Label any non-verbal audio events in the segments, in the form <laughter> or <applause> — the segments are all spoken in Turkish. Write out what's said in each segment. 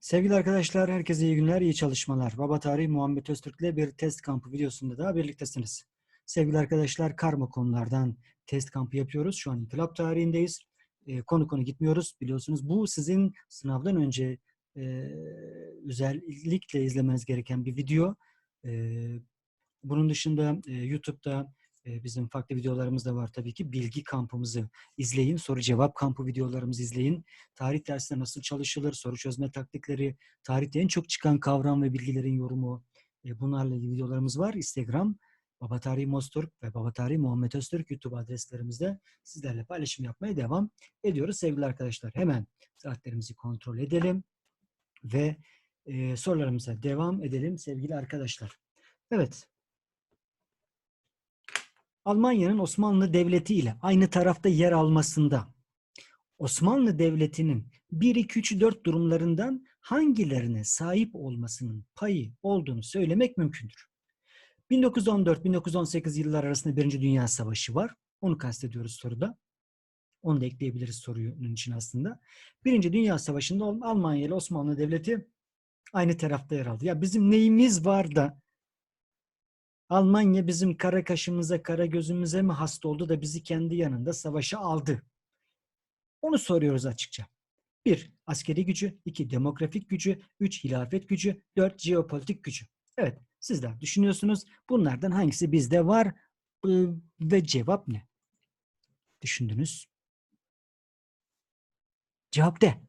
Sevgili arkadaşlar, herkese iyi günler, iyi çalışmalar. Baba Tarih Muhammed Öztürk ile bir test kampı videosunda daha birliktesiniz. Sevgili arkadaşlar, karma konulardan test kampı yapıyoruz. Şu an inkılap tarihindeyiz. E, konu konu gitmiyoruz biliyorsunuz. Bu sizin sınavdan önce e, özellikle izlemeniz gereken bir video. E, bunun dışında e, YouTube'da bizim farklı videolarımız da var tabii ki. Bilgi kampımızı izleyin. Soru cevap kampı videolarımızı izleyin. Tarih dersinde nasıl çalışılır, soru çözme taktikleri, tarihte en çok çıkan kavram ve bilgilerin yorumu. Bunlarla ilgili videolarımız var. Instagram, Baba Tarih Moztürk ve Baba Tarih Muhammed Öztürk YouTube adreslerimizde sizlerle paylaşım yapmaya devam ediyoruz sevgili arkadaşlar. Hemen saatlerimizi kontrol edelim ve sorularımıza devam edelim sevgili arkadaşlar. Evet, Almanya'nın Osmanlı Devleti ile aynı tarafta yer almasında Osmanlı Devleti'nin 1, 2, 3, 4 durumlarından hangilerine sahip olmasının payı olduğunu söylemek mümkündür. 1914-1918 yıllar arasında Birinci Dünya Savaşı var. Onu kastediyoruz soruda. Onu da ekleyebiliriz sorunun için aslında. Birinci Dünya Savaşı'nda Almanya ile Osmanlı Devleti aynı tarafta yer aldı. Ya bizim neyimiz var da Almanya bizim kara kaşımıza, kara gözümüze mi hasta oldu da bizi kendi yanında savaşa aldı? Onu soruyoruz açıkça. 1. Askeri gücü, 2. Demografik gücü, 3. Hilafet gücü, 4. Jeopolitik gücü. Evet, sizler düşünüyorsunuz. Bunlardan hangisi bizde var ve cevap ne? Düşündünüz. Cevap de.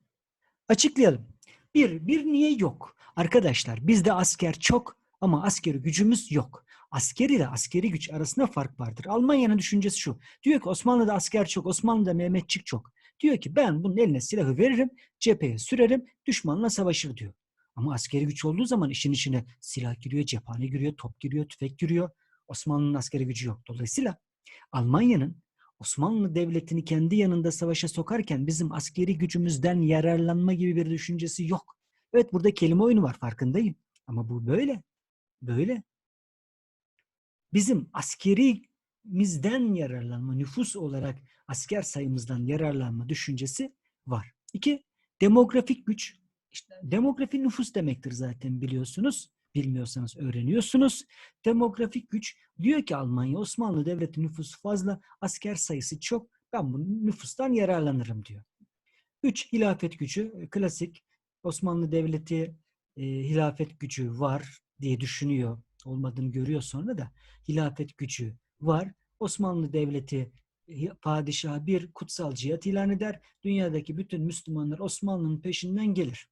Açıklayalım. Bir, bir niye yok? Arkadaşlar bizde asker çok ama askeri gücümüz yok. Askeri ile askeri güç arasında fark vardır. Almanya'nın düşüncesi şu. Diyor ki Osmanlı'da asker çok, Osmanlı'da Mehmetçik çok. Diyor ki ben bunun eline silahı veririm, cepheye sürerim, düşmanla savaşır diyor. Ama askeri güç olduğu zaman işin içine silah giriyor, cephane giriyor, top giriyor, tüfek giriyor. Osmanlı'nın askeri gücü yok. Dolayısıyla Almanya'nın Osmanlı Devleti'ni kendi yanında savaşa sokarken bizim askeri gücümüzden yararlanma gibi bir düşüncesi yok. Evet burada kelime oyunu var farkındayım. Ama bu böyle. Böyle. Bizim askerimizden yararlanma, nüfus olarak asker sayımızdan yararlanma düşüncesi var. İki, demografik güç. İşte demografi nüfus demektir zaten biliyorsunuz. Bilmiyorsanız öğreniyorsunuz. Demografik güç diyor ki Almanya, Osmanlı Devleti nüfusu fazla, asker sayısı çok. Ben bu nüfustan yararlanırım diyor. Üç, hilafet gücü. Klasik Osmanlı Devleti e, hilafet gücü var diye düşünüyor. Olmadığını görüyor sonra da hilafet gücü var. Osmanlı Devleti padişah bir kutsal cihat ilan eder. Dünyadaki bütün Müslümanlar Osmanlı'nın peşinden gelir.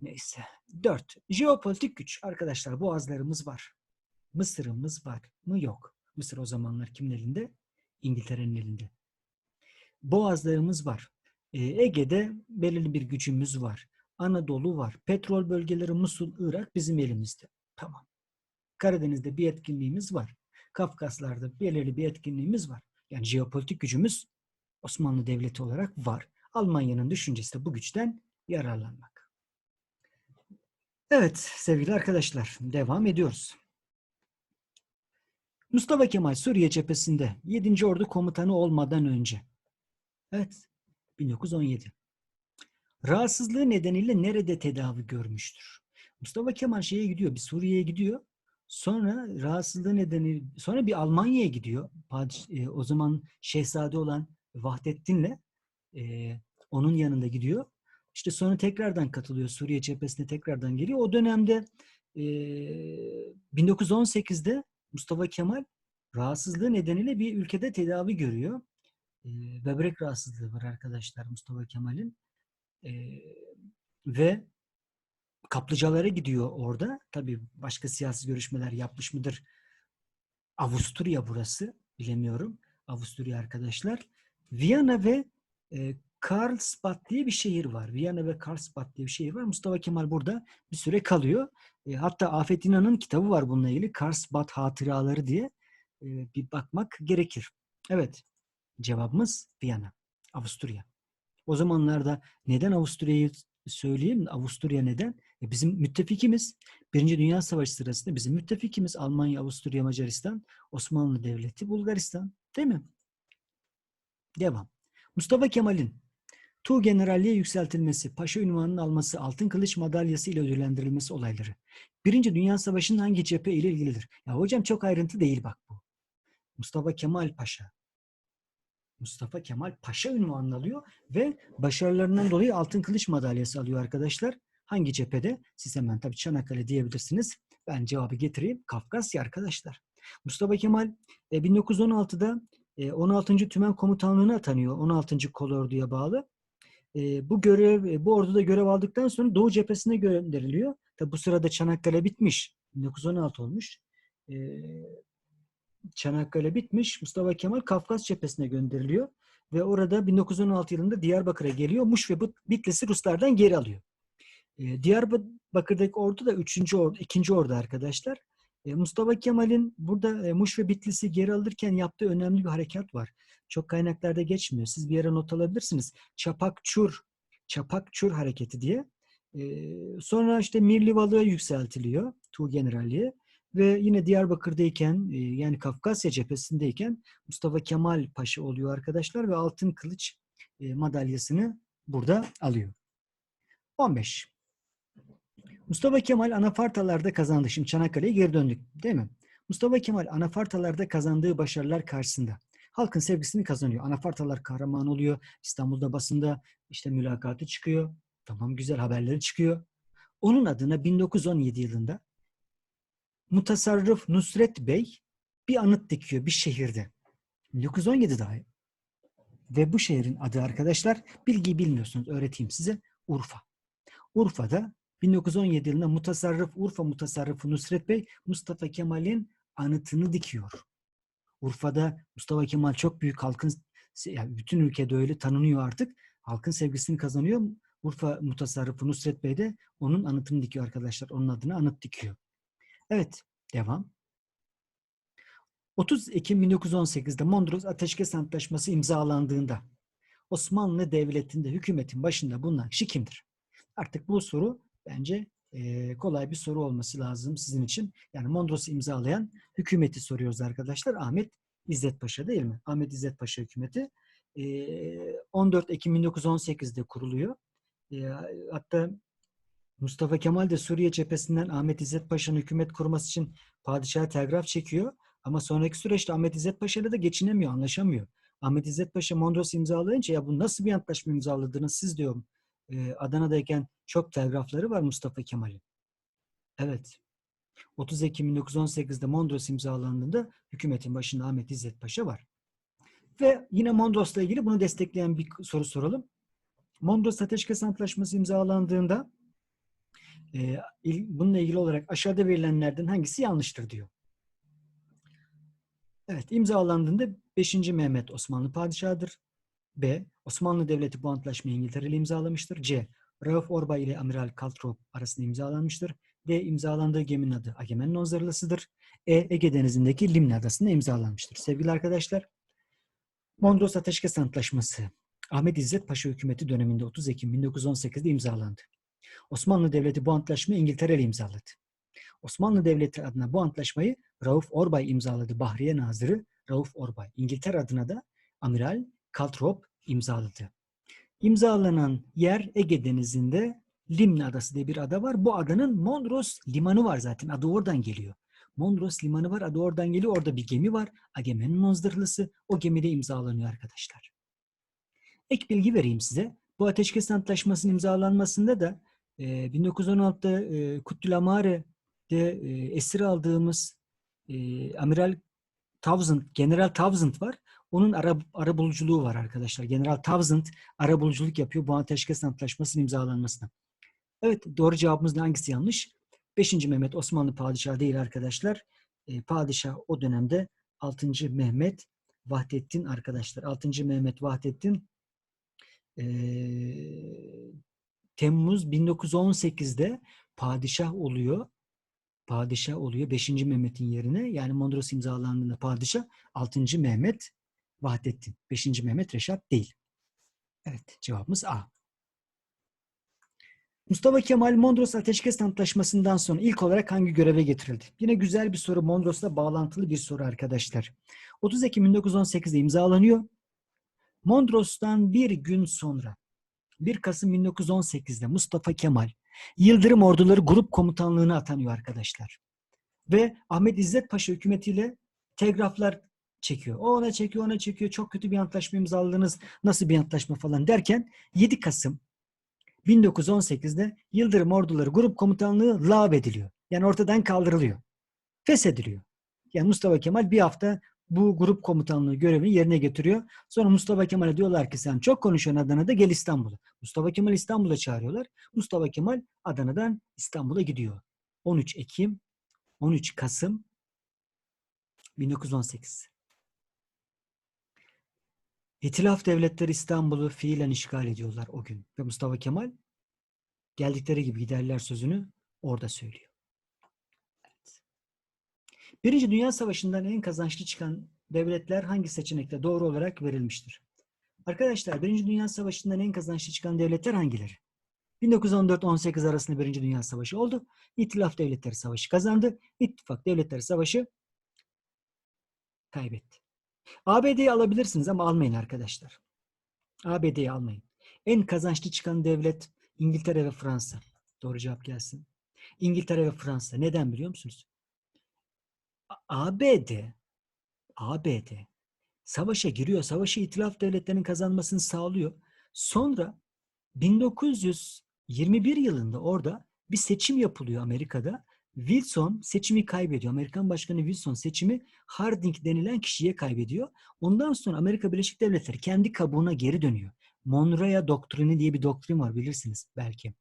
Neyse. Dört. Jeopolitik güç. Arkadaşlar boğazlarımız var. Mısır'ımız var mı? Yok. Mısır o zamanlar kimin elinde? İngiltere'nin elinde. Boğazlarımız var. Ee, Ege'de belirli bir gücümüz var. Anadolu var. Petrol bölgeleri Musul, Irak bizim elimizde. Tamam. Karadeniz'de bir etkinliğimiz var. Kafkaslar'da belirli bir etkinliğimiz var. Yani jeopolitik gücümüz Osmanlı Devleti olarak var. Almanya'nın düşüncesi de bu güçten yararlanmak. Evet sevgili arkadaşlar devam ediyoruz. Mustafa Kemal Suriye cephesinde 7. Ordu komutanı olmadan önce. Evet 1917. Rahatsızlığı nedeniyle nerede tedavi görmüştür? Mustafa Kemal şeye gidiyor, bir Suriye'ye gidiyor. Sonra rahatsızlığı nedeni, sonra bir Almanya'ya gidiyor. E, o zaman şehzade olan Vahdettin'le e, onun yanında gidiyor. İşte sonra tekrardan katılıyor. Suriye cephesine tekrardan geliyor. O dönemde e, 1918'de Mustafa Kemal rahatsızlığı nedeniyle bir ülkede tedavi görüyor. E, böbrek rahatsızlığı var arkadaşlar Mustafa Kemal'in. E, ve kaplıcalara gidiyor orada. Tabii başka siyasi görüşmeler yapmış mıdır? Avusturya burası. Bilemiyorum. Avusturya arkadaşlar. Viyana ve e, Karlsbad diye bir şehir var. Viyana ve Karlsbad diye bir şehir var. Mustafa Kemal burada bir süre kalıyor. E, hatta Afet İnan'ın kitabı var bununla ilgili. Karlsbad Hatıraları diye e, bir bakmak gerekir. Evet. Cevabımız Viyana. Avusturya. O zamanlarda neden Avusturya'yı söyleyeyim? Avusturya neden? E bizim müttefikimiz. Birinci Dünya Savaşı sırasında bizim müttefikimiz Almanya, Avusturya, Macaristan, Osmanlı Devleti, Bulgaristan. Değil mi? Devam. Mustafa Kemal'in Tuğ generalliğe yükseltilmesi, paşa ünvanının alması, altın kılıç madalyası ile ödüllendirilmesi olayları. Birinci Dünya Savaşı'nın hangi cephe ile ilgilidir? Ya hocam çok ayrıntı değil bak bu. Mustafa Kemal Paşa. Mustafa Kemal Paşa ünvanını alıyor ve başarılarından dolayı altın kılıç madalyası alıyor arkadaşlar. Hangi cephede? Siz hemen tabii Çanakkale diyebilirsiniz. Ben cevabı getireyim. Kafkasya arkadaşlar. Mustafa Kemal e, 1916'da e, 16. Tümen Komutanlığı'na atanıyor. 16. Kolordu'ya bağlı. E, bu görev, e, bu orduda görev aldıktan sonra Doğu cephesine gönderiliyor. Tabi bu sırada Çanakkale bitmiş. 1916 olmuş. E, Çanakkale bitmiş. Mustafa Kemal Kafkas cephesine gönderiliyor. Ve orada 1916 yılında Diyarbakır'a geliyor. Muş ve Bitlis'i Ruslardan geri alıyor. E, Diyarbakır'daki ordu da 3. ordu, 2. ordu arkadaşlar. Mustafa Kemal'in burada Muş ve Bitlis'i geri alırken yaptığı önemli bir harekat var. Çok kaynaklarda geçmiyor. Siz bir yere not alabilirsiniz. Çapak-Çur, Çapak-Çur hareketi diye. Sonra işte Mirlivalı'ya yükseltiliyor. Tuğ Generalliğe. Ve yine Diyarbakır'dayken yani Kafkasya cephesindeyken Mustafa Kemal Paşa oluyor arkadaşlar ve altın kılıç madalyasını burada alıyor. 15. Mustafa Kemal anafartalarda kazandı. Şimdi Çanakkale'ye geri döndük değil mi? Mustafa Kemal anafartalarda kazandığı başarılar karşısında halkın sevgisini kazanıyor. Anafartalar kahraman oluyor. İstanbul'da basında işte mülakatı çıkıyor. Tamam güzel haberleri çıkıyor. Onun adına 1917 yılında Mutasarrıf Nusret Bey bir anıt dikiyor bir şehirde. 1917 dahi. Ve bu şehrin adı arkadaşlar bilgiyi bilmiyorsunuz öğreteyim size Urfa. Urfa'da 1917 yılında Mutasarrıf Urfa Mutasarrıfı Nusret Bey Mustafa Kemal'in anıtını dikiyor. Urfa'da Mustafa Kemal çok büyük halkın yani bütün ülkede öyle tanınıyor artık. Halkın sevgisini kazanıyor. Urfa Mutasarrıfı Nusret Bey de onun anıtını dikiyor arkadaşlar. Onun adına anıt dikiyor. Evet, devam. 30 Ekim 1918'de Mondros Ateşkes Antlaşması imzalandığında Osmanlı Devleti'nde hükümetin başında bulunan kişi kimdir? Artık bu soru bence e, kolay bir soru olması lazım sizin için. Yani Mondros'u imzalayan hükümeti soruyoruz arkadaşlar. Ahmet İzzet Paşa değil mi? Ahmet İzzet Paşa hükümeti. E, 14 Ekim 1918'de kuruluyor. E, hatta Mustafa Kemal de Suriye cephesinden Ahmet İzzet Paşa'nın hükümet kurması için padişaha telgraf çekiyor. Ama sonraki süreçte Ahmet İzzet Paşa ile de geçinemiyor, anlaşamıyor. Ahmet İzzet Paşa Mondros imzalayınca ya bu nasıl bir antlaşma imzaladınız siz diyorum. Ee, Adana'dayken çok telgrafları var Mustafa Kemal'in. Evet. 30 Ekim 1918'de Mondros imzalandığında hükümetin başında Ahmet İzzet Paşa var. Ve yine Mondros'la ilgili bunu destekleyen bir soru soralım. Mondros Ateşkes Antlaşması imzalandığında e, bununla ilgili olarak aşağıda verilenlerden hangisi yanlıştır diyor. Evet, imzalandığında 5. Mehmet Osmanlı padişahıdır. B. Osmanlı Devleti bu antlaşmayı İngiltere ile imzalamıştır. C. Rauf Orbay ile Amiral Kaltrop arasında imzalanmıştır. D. imzalandığı geminin adı Agamemnon zırhlısıdır. E. Ege Denizi'ndeki Limna Adası'nda imzalanmıştır. Sevgili arkadaşlar, Mondros Ateşkes Antlaşması Ahmet İzzet Paşa hükümeti döneminde 30 Ekim 1918'de imzalandı. Osmanlı Devleti bu antlaşmayı İngiltere ile imzaladı. Osmanlı Devleti adına bu antlaşmayı Rauf Orbay imzaladı. Bahriye Nazırı Rauf Orbay. İngiltere adına da Amiral Kaltrop imzaladı. İmzalanan yer Ege Denizi'nde Limna Adası diye bir ada var. Bu adanın Mondros Limanı var zaten. Adı oradan geliyor. Mondros Limanı var. Adı oradan geliyor. Orada bir gemi var. Agamemnon zırhlısı. O gemide imzalanıyor arkadaşlar. Ek bilgi vereyim size. Bu Ateşkes Antlaşması'nın imzalanmasında da 1916'da e, e, esir aldığımız e, Amiral Townsend, General Townsend var. Onun ara, ara buluculuğu var arkadaşlar. General Townsend ara buluculuk yapıyor bu Ateşkes Antlaşması'nın imzalanmasına. Evet doğru cevabımız hangisi yanlış? 5. Mehmet Osmanlı padişahı değil arkadaşlar. E, padişah o dönemde 6. Mehmet Vahdettin arkadaşlar. 6. Mehmet Vahdettin e, Temmuz 1918'de padişah oluyor. Padişah oluyor 5. Mehmet'in yerine. Yani Mondros imzalandığında padişah 6. Mehmet Vahdettin. 5. Mehmet Reşat değil. Evet cevabımız A. Mustafa Kemal Mondros Ateşkes Antlaşması'ndan sonra ilk olarak hangi göreve getirildi? Yine güzel bir soru. Mondros'la bağlantılı bir soru arkadaşlar. 30 Ekim 1918'de imzalanıyor. Mondros'tan bir gün sonra 1 Kasım 1918'de Mustafa Kemal Yıldırım Orduları Grup Komutanlığı'na atanıyor arkadaşlar. Ve Ahmet İzzet Paşa hükümetiyle telgraflar çekiyor. O ona çekiyor, ona çekiyor. Çok kötü bir antlaşma imzaladınız. Nasıl bir antlaşma falan derken 7 Kasım 1918'de Yıldırım Orduları Grup Komutanlığı lağvediliyor. Yani ortadan kaldırılıyor. Feshediliyor. Yani Mustafa Kemal bir hafta bu grup komutanlığı görevini yerine getiriyor. Sonra Mustafa Kemal'e diyorlar ki sen çok konuşuyorsun Adana'da gel İstanbul'a. Mustafa Kemal İstanbul'a çağırıyorlar. Mustafa Kemal Adana'dan İstanbul'a gidiyor. 13 Ekim, 13 Kasım 1918. İtilaf devletleri İstanbul'u fiilen işgal ediyorlar o gün. Ve Mustafa Kemal geldikleri gibi giderler sözünü orada söylüyor. Evet. Birinci Dünya Savaşı'ndan en kazançlı çıkan devletler hangi seçenekte doğru olarak verilmiştir? Arkadaşlar Birinci Dünya Savaşı'ndan en kazançlı çıkan devletler hangileri? 1914-18 arasında Birinci Dünya Savaşı oldu. İtilaf Devletleri Savaşı kazandı. İttifak Devletleri Savaşı kaybetti. ABD'yi alabilirsiniz ama almayın arkadaşlar. ABD'yi almayın. En kazançlı çıkan devlet İngiltere ve Fransa. Doğru cevap gelsin. İngiltere ve Fransa. Neden biliyor musunuz? ABD ABD savaşa giriyor. Savaşı itilaf devletlerinin kazanmasını sağlıyor. Sonra 1921 yılında orada bir seçim yapılıyor Amerika'da. Wilson seçimi kaybediyor. Amerikan Başkanı Wilson seçimi Harding denilen kişiye kaybediyor. Ondan sonra Amerika Birleşik Devletleri kendi kabuğuna geri dönüyor. Monroe doktrini diye bir doktrin var bilirsiniz belki.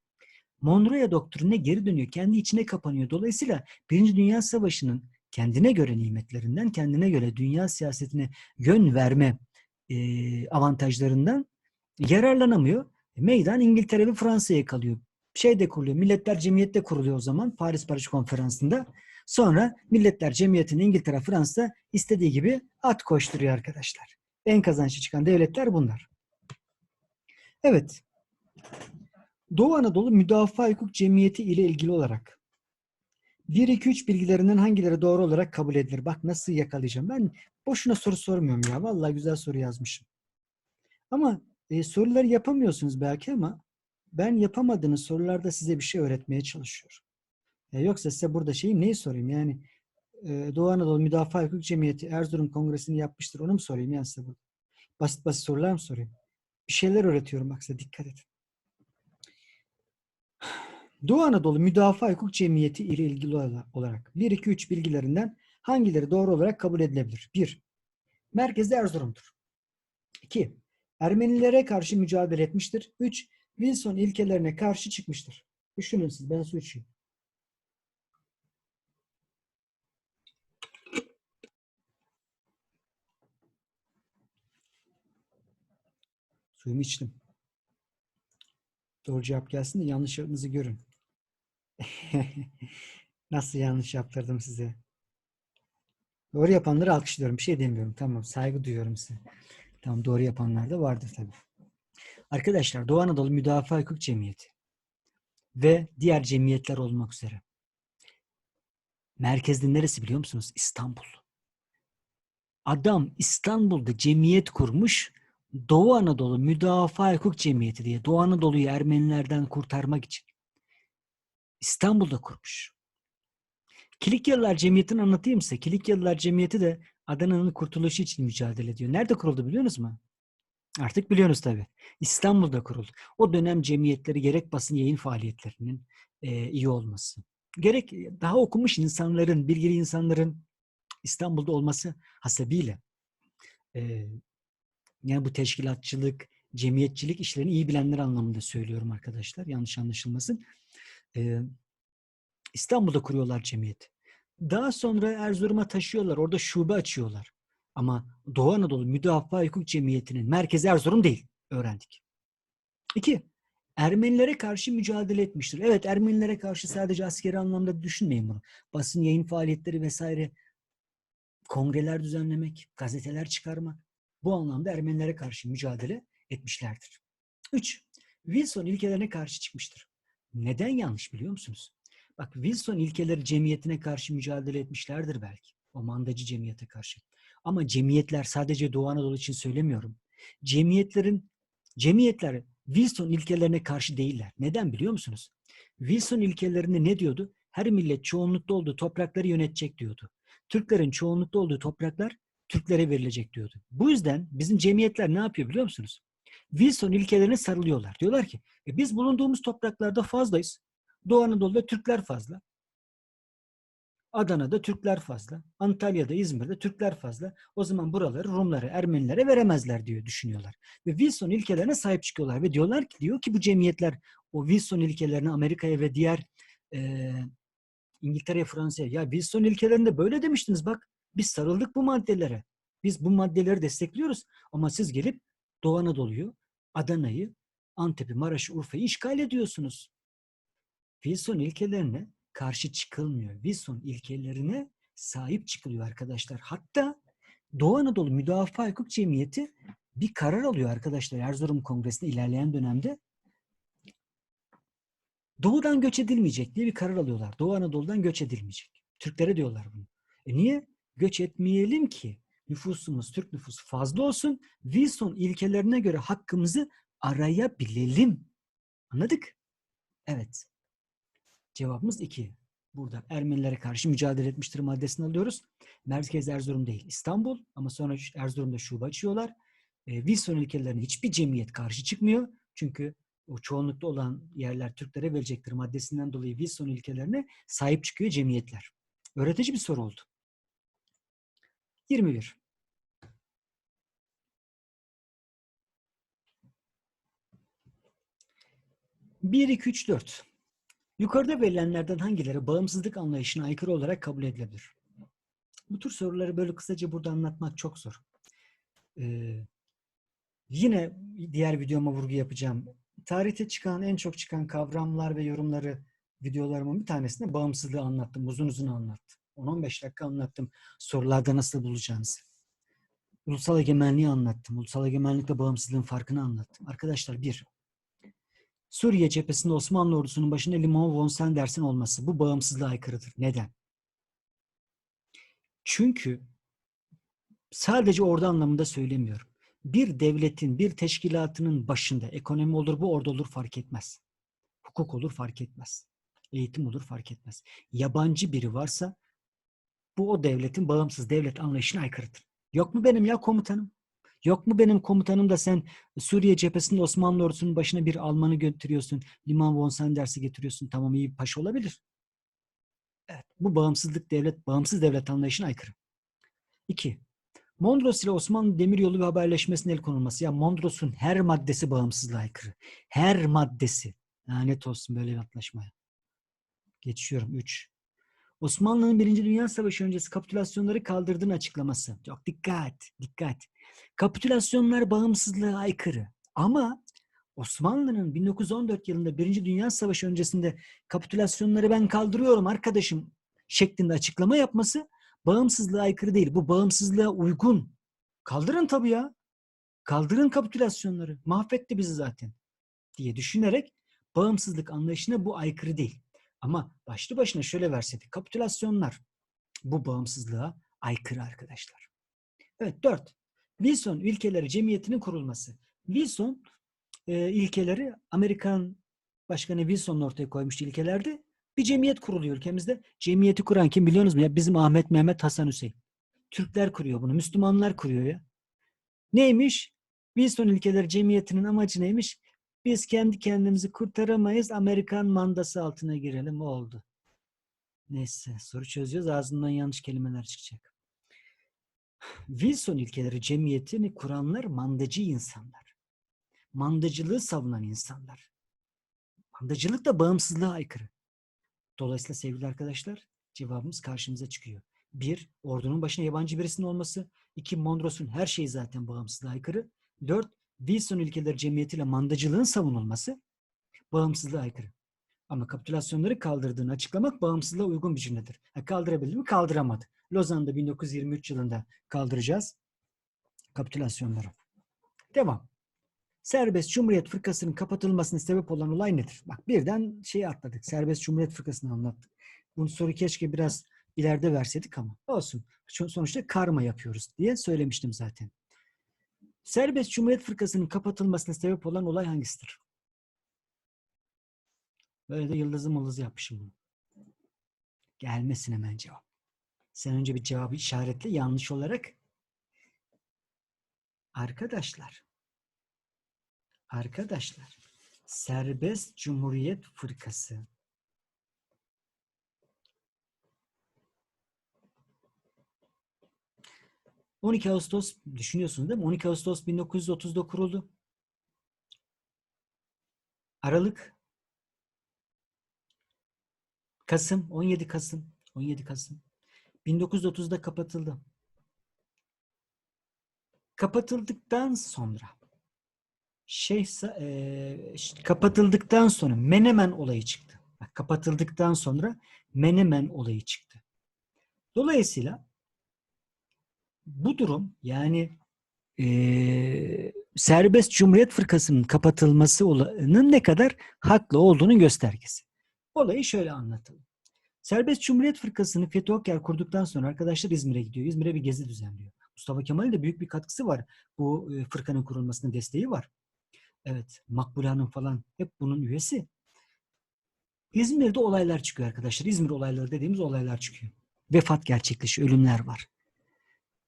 Monroe doktrinine geri dönüyor. Kendi içine kapanıyor. Dolayısıyla Birinci Dünya Savaşı'nın kendine göre nimetlerinden, kendine göre dünya siyasetine yön verme e, avantajlarından yararlanamıyor. Meydan İngiltere ve Fransa'ya kalıyor şey de kuruluyor. Milletler Cemiyeti de kuruluyor o zaman Paris Barış Konferansı'nda. Sonra Milletler Cemiyeti'nin İngiltere, Fransa istediği gibi at koşturuyor arkadaşlar. En kazançlı çıkan devletler bunlar. Evet. Doğu Anadolu Müdafaa Hukuk Cemiyeti ile ilgili olarak 1, 2, 3 bilgilerinden hangileri doğru olarak kabul edilir? Bak nasıl yakalayacağım. Ben boşuna soru sormuyorum ya. Vallahi güzel soru yazmışım. Ama e, soruları yapamıyorsunuz belki ama ben yapamadığınız sorularda size bir şey öğretmeye çalışıyorum. E, yoksa size burada şeyim neyi sorayım yani e, Doğu Anadolu Müdafaa Hukuk Cemiyeti Erzurum Kongresi'ni yapmıştır onu mu sorayım yani size burada? Basit basit sorular mı sorayım? Bir şeyler öğretiyorum bak size dikkat edin. Doğu Anadolu Müdafaa Hukuk Cemiyeti ile ilgili olarak 1, 2, 3 bilgilerinden hangileri doğru olarak kabul edilebilir? 1. Merkezde Erzurum'dur. 2. Ermenilere karşı mücadele etmiştir. 3. Wilson ilkelerine karşı çıkmıştır. Düşünün siz, ben su içeyim. Suyumu içtim. Doğru cevap gelsin de yanlışlarınızı görün. <laughs> Nasıl yanlış yaptırdım size? Doğru yapanları alkışlıyorum. Bir şey demiyorum. Tamam. Saygı duyuyorum size. Tamam. Doğru yapanlar da vardır tabii. Arkadaşlar Doğu Anadolu Müdafaa Hukuk Cemiyeti ve diğer cemiyetler olmak üzere. Merkezde neresi biliyor musunuz? İstanbul. Adam İstanbul'da cemiyet kurmuş. Doğu Anadolu Müdafaa Hukuk Cemiyeti diye Doğu Anadolu'yu Ermenilerden kurtarmak için. İstanbul'da kurmuş. Kilikyalılar Cemiyeti'ni anlatayım size. Kilikyalılar Cemiyeti de Adana'nın kurtuluşu için mücadele ediyor. Nerede kuruldu biliyor musunuz mu? Artık biliyorsunuz tabii. İstanbul'da kuruldu. O dönem cemiyetleri gerek basın yayın faaliyetlerinin e, iyi olması, gerek daha okumuş insanların, bilgili insanların İstanbul'da olması hasebiyle e, yani bu teşkilatçılık, cemiyetçilik işlerini iyi bilenler anlamında söylüyorum arkadaşlar. Yanlış anlaşılmasın. E, İstanbul'da kuruyorlar cemiyeti. Daha sonra Erzurum'a taşıyorlar. Orada şube açıyorlar. Ama Doğu Anadolu Müdafaa Hukuk Cemiyeti'nin merkezi Erzurum değil. Öğrendik. İki, Ermenilere karşı mücadele etmiştir. Evet Ermenilere karşı sadece askeri anlamda düşünmeyin bunu. Basın yayın faaliyetleri vesaire, kongreler düzenlemek, gazeteler çıkarmak. Bu anlamda Ermenilere karşı mücadele etmişlerdir. Üç, Wilson ilkelerine karşı çıkmıştır. Neden yanlış biliyor musunuz? Bak Wilson ilkeleri cemiyetine karşı mücadele etmişlerdir belki. O mandacı cemiyete karşı. Ama cemiyetler sadece Doğu Anadolu için söylemiyorum. Cemiyetlerin cemiyetler Wilson ilkelerine karşı değiller. Neden biliyor musunuz? Wilson ilkelerinde ne diyordu? Her millet çoğunlukta olduğu toprakları yönetecek diyordu. Türklerin çoğunlukta olduğu topraklar Türklere verilecek diyordu. Bu yüzden bizim cemiyetler ne yapıyor biliyor musunuz? Wilson ilkelerine sarılıyorlar. Diyorlar ki e biz bulunduğumuz topraklarda fazlayız. Doğu Anadolu'da Türkler fazla. Adana'da Türkler fazla. Antalya'da, İzmir'de Türkler fazla. O zaman buraları Rumlara, Ermenilere veremezler diyor düşünüyorlar. Ve Wilson ilkelerine sahip çıkıyorlar. Ve diyorlar ki diyor ki bu cemiyetler o Wilson ilkelerini Amerika'ya ve diğer e, İngiltere'ye, Fransa'ya ya Wilson ilkelerinde böyle demiştiniz bak. Biz sarıldık bu maddelere. Biz bu maddeleri destekliyoruz. Ama siz gelip Doğu Anadolu'yu, Adana'yı, Antep'i, Maraş'ı, Urfa'yı işgal ediyorsunuz. Wilson ilkelerine karşı çıkılmıyor. Wilson ilkelerine sahip çıkılıyor arkadaşlar. Hatta Doğu Anadolu Müdafaa Hukuk Cemiyeti bir karar alıyor arkadaşlar Erzurum Kongresi'nde ilerleyen dönemde. Doğudan göç edilmeyecek diye bir karar alıyorlar. Doğu Anadolu'dan göç edilmeyecek. Türklere diyorlar bunu. E niye? Göç etmeyelim ki nüfusumuz, Türk nüfusu fazla olsun. Wilson ilkelerine göre hakkımızı arayabilelim. Anladık? Evet. Cevabımız 2. Burada Ermenilere karşı mücadele etmiştir maddesini alıyoruz. Merkez Erzurum değil İstanbul ama sonra Erzurum'da şube açıyorlar. E, Wilson ilkelerine hiçbir cemiyet karşı çıkmıyor. Çünkü o çoğunlukta olan yerler Türklere verecektir maddesinden dolayı Wilson ilkelerine sahip çıkıyor cemiyetler. Öğretici bir soru oldu. 21. Bir, iki, üç, dört. Yukarıda verilenlerden hangileri bağımsızlık anlayışına aykırı olarak kabul edilebilir? Bu tür soruları böyle kısaca burada anlatmak çok zor. Ee, yine diğer videoma vurgu yapacağım. Tarihte çıkan, en çok çıkan kavramlar ve yorumları videolarımın bir tanesinde bağımsızlığı anlattım. Uzun uzun anlattım. 10-15 dakika anlattım. Sorularda nasıl bulacağınızı. Ulusal egemenliği anlattım. Ulusal egemenlikle bağımsızlığın farkını anlattım. Arkadaşlar bir, Suriye cephesinde Osmanlı ordusunun başında Limon von Sanders'in olması bu bağımsızlığa aykırıdır. Neden? Çünkü sadece orada anlamında söylemiyorum. Bir devletin, bir teşkilatının başında ekonomi olur, bu orada olur fark etmez. Hukuk olur fark etmez. Eğitim olur fark etmez. Yabancı biri varsa bu o devletin bağımsız devlet anlayışına aykırıdır. Yok mu benim ya komutanım? Yok mu benim komutanım da sen Suriye cephesinde Osmanlı ordusunun başına bir Almanı götürüyorsun. Liman von Sanders'i getiriyorsun. Tamam iyi bir paşa olabilir. Evet, bu bağımsızlık devlet, bağımsız devlet anlayışına aykırı. İki, Mondros ile Osmanlı Demiryolu ve haberleşmesine el konulması. Ya Mondros'un her maddesi bağımsızlığa aykırı. Her maddesi. Lanet olsun böyle bir antlaşmaya. Geçiyorum. Üç. Osmanlı'nın Birinci Dünya Savaşı öncesi kapitülasyonları kaldırdığını açıklaması. Çok dikkat, dikkat. Kapitülasyonlar bağımsızlığa aykırı. Ama Osmanlı'nın 1914 yılında Birinci Dünya Savaşı öncesinde kapitülasyonları ben kaldırıyorum arkadaşım şeklinde açıklama yapması bağımsızlığa aykırı değil. Bu bağımsızlığa uygun. Kaldırın tabii ya. Kaldırın kapitülasyonları. Mahvetti bizi zaten. Diye düşünerek bağımsızlık anlayışına bu aykırı değil. Ama başlı başına şöyle verseydik. Kapitülasyonlar bu bağımsızlığa aykırı arkadaşlar. Evet dört. Wilson ilkeleri cemiyetinin kurulması. Wilson e, ilkeleri Amerikan Başkanı Wilson'un ortaya koymuş ilkelerdi. Bir cemiyet kuruluyor ülkemizde. Cemiyeti kuran kim biliyorsunuz mu? Ya bizim Ahmet Mehmet Hasan Hüseyin. Türkler kuruyor bunu. Müslümanlar kuruyor ya. Neymiş? Wilson ilkeleri cemiyetinin amacı neymiş? Biz kendi kendimizi kurtaramayız. Amerikan mandası altına girelim. O oldu. Neyse soru çözüyoruz. Ağzından yanlış kelimeler çıkacak. Wilson ilkeleri cemiyetini kuranlar mandacı insanlar. Mandacılığı savunan insanlar. Mandacılık da bağımsızlığa aykırı. Dolayısıyla sevgili arkadaşlar cevabımız karşımıza çıkıyor. Bir, ordunun başına yabancı birisinin olması. İki, Mondros'un her şeyi zaten bağımsızlığa aykırı. Dört, Wilson ilkeleri cemiyetiyle mandacılığın savunulması bağımsızlığa aykırı. Ama kapitülasyonları kaldırdığını açıklamak bağımsızlığa uygun bir cümledir. Ha, kaldırabildi mi? Kaldıramadı. Lozan'da 1923 yılında kaldıracağız kapitülasyonları. Devam. Serbest Cumhuriyet Fırkası'nın kapatılmasına sebep olan olay nedir? Bak birden şeyi atladık. Serbest Cumhuriyet Fırkası'nı anlattık. Bu soru keşke biraz ileride verseydik ama olsun. Sonuçta karma yapıyoruz diye söylemiştim zaten. Serbest Cumhuriyet Fırkası'nın kapatılmasına sebep olan olay hangisidir? Böyle de yıldızı mıldızı yapmışım bunu. Gelmesin hemen cevap. Sen önce bir cevabı işaretle yanlış olarak. Arkadaşlar. Arkadaşlar. Serbest Cumhuriyet Fırkası. ...12 Ağustos düşünüyorsunuz değil mi? 12 Ağustos 1930'da kuruldu. Aralık Kasım 17 Kasım 17 Kasım 1930'da kapatıldı. Kapatıldıktan sonra şey e, kapatıldıktan sonra Menemen olayı çıktı. Bak, kapatıldıktan sonra Menemen olayı çıktı. Dolayısıyla bu durum yani e, serbest Cumhuriyet Fırkası'nın kapatılması olanın ne kadar haklı olduğunun göstergesi. Olayı şöyle anlatalım. Serbest Cumhuriyet Fırkası'nı Fethi Okyar kurduktan sonra arkadaşlar İzmir'e gidiyor. İzmir'e bir gezi düzenliyor. Mustafa Kemal'in de büyük bir katkısı var. Bu e, fırkanın kurulmasına desteği var. Evet, Makbule falan hep bunun üyesi. İzmir'de olaylar çıkıyor arkadaşlar. İzmir olayları dediğimiz olaylar çıkıyor. Vefat gerçekleşiyor, ölümler var.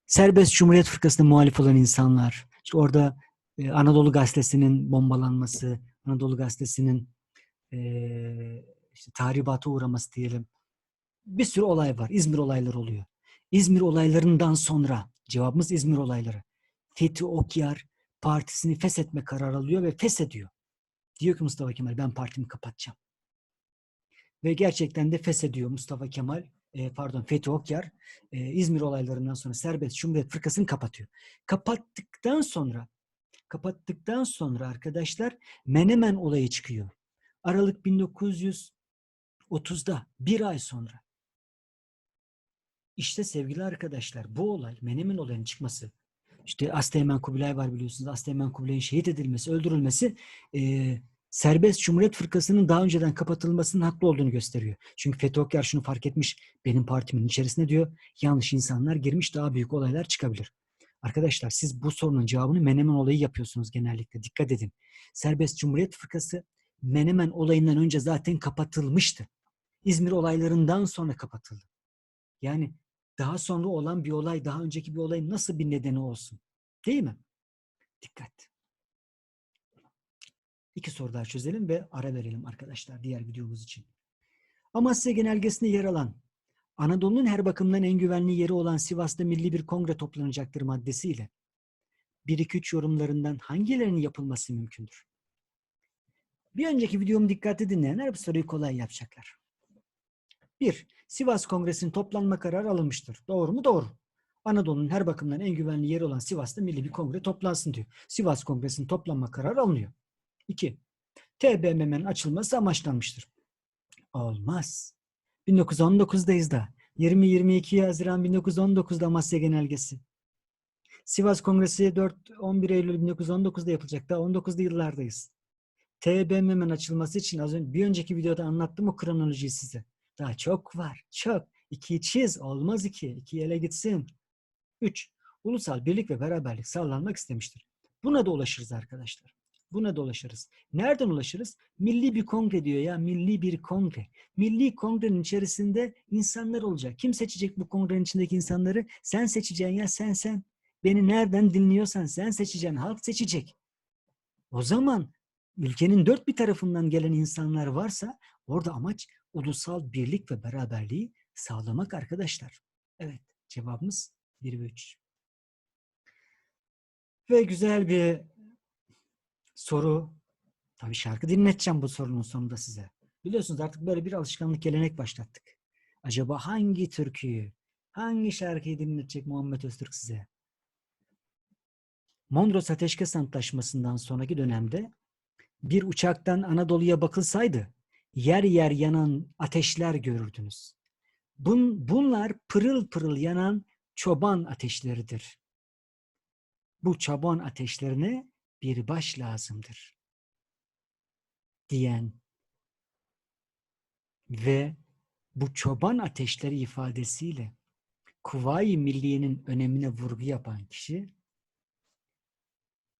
Serbest Cumhuriyet Fırkası'na muhalif olan insanlar, işte orada e, Anadolu Gazetesi'nin bombalanması, Anadolu Gazetesi'nin e, işte tahribata uğraması diyelim. Bir sürü olay var. İzmir olayları oluyor. İzmir olaylarından sonra cevabımız İzmir olayları. Fethi Okyar partisini feshetme kararı alıyor ve feshediyor. Diyor ki Mustafa Kemal ben partimi kapatacağım. Ve gerçekten de feshediyor Mustafa Kemal, e, pardon Fethi Okyar e, İzmir olaylarından sonra Serbest Cumhuriyet Fırkası'nı kapatıyor. Kapattıktan sonra kapattıktan sonra arkadaşlar Menemen olayı çıkıyor. Aralık 1930'da bir ay sonra. İşte sevgili arkadaşlar bu olay Menemen olayının çıkması işte Asteğmen Kubilay var biliyorsunuz. Asteğmen Kubilay'ın şehit edilmesi, öldürülmesi e, Serbest Cumhuriyet Fırkası'nın daha önceden kapatılmasının haklı olduğunu gösteriyor. Çünkü Fethi Okyar şunu fark etmiş, benim partimin içerisinde diyor, yanlış insanlar girmiş, daha büyük olaylar çıkabilir. Arkadaşlar siz bu sorunun cevabını Menemen olayı yapıyorsunuz genellikle. Dikkat edin. Serbest Cumhuriyet Fırkası Menemen olayından önce zaten kapatılmıştı. İzmir olaylarından sonra kapatıldı. Yani daha sonra olan bir olay, daha önceki bir olayın nasıl bir nedeni olsun? Değil mi? Dikkat. İki soru daha çözelim ve ara verelim arkadaşlar diğer videomuz için. Amasya Genelgesi'nde yer alan, Anadolu'nun her bakımdan en güvenli yeri olan Sivas'ta milli bir kongre toplanacaktır maddesiyle 1-2-3 yorumlarından hangilerinin yapılması mümkündür? Bir önceki videomu dikkatli dinleyenler bu soruyu kolay yapacaklar. 1. Sivas Kongresi'nin toplanma kararı alınmıştır. Doğru mu? Doğru. Anadolu'nun her bakımdan en güvenli yeri olan Sivas'ta milli bir kongre toplansın diyor. Sivas Kongresi'nin toplanma kararı alınıyor. 2. TBMM'nin açılması amaçlanmıştır. Olmaz. 1919'dayız da. 20-22 Haziran 1919'da Amasya Genelgesi. Sivas Kongresi 4-11 Eylül 1919'da yapılacak. Daha 19'lu yıllardayız. TBMM'nin açılması için az önce bir önceki videoda anlattım o kronolojiyi size. Daha çok var. Çok. İkiyi çiz. Olmaz iki. İki ele gitsin. Üç. Ulusal birlik ve beraberlik sağlanmak istemiştir. Buna da ulaşırız arkadaşlar. Buna da ulaşırız. Nereden ulaşırız? Milli bir kongre diyor ya. Milli bir kongre. Milli kongrenin içerisinde insanlar olacak. Kim seçecek bu kongrenin içindeki insanları? Sen seçeceksin ya sen sen. Beni nereden dinliyorsan sen seçeceksin. Halk seçecek. O zaman ülkenin dört bir tarafından gelen insanlar varsa orada amaç ulusal birlik ve beraberliği sağlamak arkadaşlar. Evet cevabımız 1 ve 3. Ve güzel bir soru. Tabii şarkı dinleteceğim bu sorunun sonunda size. Biliyorsunuz artık böyle bir alışkanlık gelenek başlattık. Acaba hangi türküyü, hangi şarkıyı dinletecek Muhammed Öztürk size? Mondros Ateşkes Antlaşması'ndan sonraki dönemde bir uçaktan Anadolu'ya bakılsaydı yer yer yanan ateşler görürdünüz. Bun, bunlar pırıl pırıl yanan çoban ateşleridir. Bu çoban ateşlerine bir baş lazımdır. Diyen ve bu çoban ateşleri ifadesiyle Kuvayi Milliye'nin önemine vurgu yapan kişi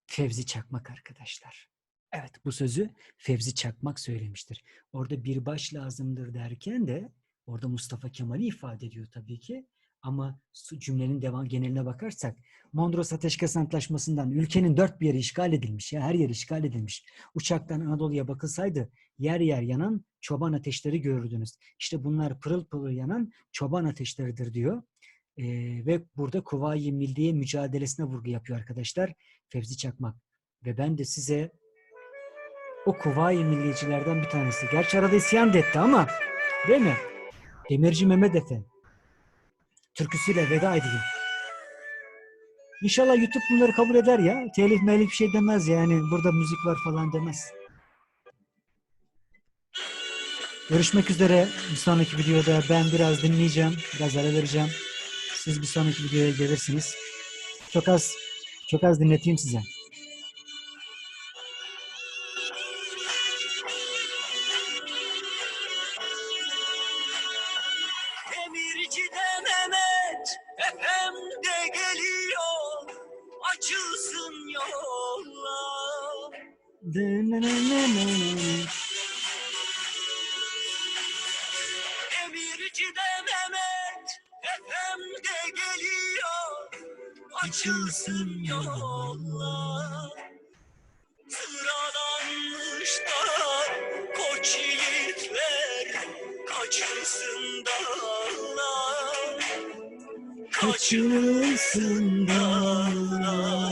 Fevzi Çakmak arkadaşlar. Evet bu sözü Fevzi Çakmak söylemiştir. Orada bir baş lazımdır derken de orada Mustafa Kemal'i ifade ediyor tabii ki. Ama cümlenin devam geneline bakarsak Mondros Ateşkes Antlaşması'ndan ülkenin dört bir yeri işgal edilmiş ya her yer işgal edilmiş. Uçaktan Anadolu'ya bakılsaydı yer yer yanan çoban ateşleri görürdünüz. İşte bunlar pırıl pırıl yanan çoban ateşleridir diyor. Ee, ve burada Kuvayi Milliye mücadelesine vurgu yapıyor arkadaşlar Fevzi Çakmak. Ve ben de size o Kuvayi Milliyecilerden bir tanesi. Gerçi arada isyan da etti ama değil mi? Demirci Mehmet Efe türküsüyle veda edeyim. İnşallah YouTube bunları kabul eder ya. Telif melif bir şey demez yani. Burada müzik var falan demez. Görüşmek üzere bir sonraki videoda. Ben biraz dinleyeceğim. Biraz ara vereceğim. Siz bir sonraki videoya gelirsiniz. Çok az çok az dinleteyim size. Demircide Mehmet efem de geliyor açılsın yollar. Sıralanmışlar koç yiğitler kaçırsın dağlar. Kaçırsın dağlar.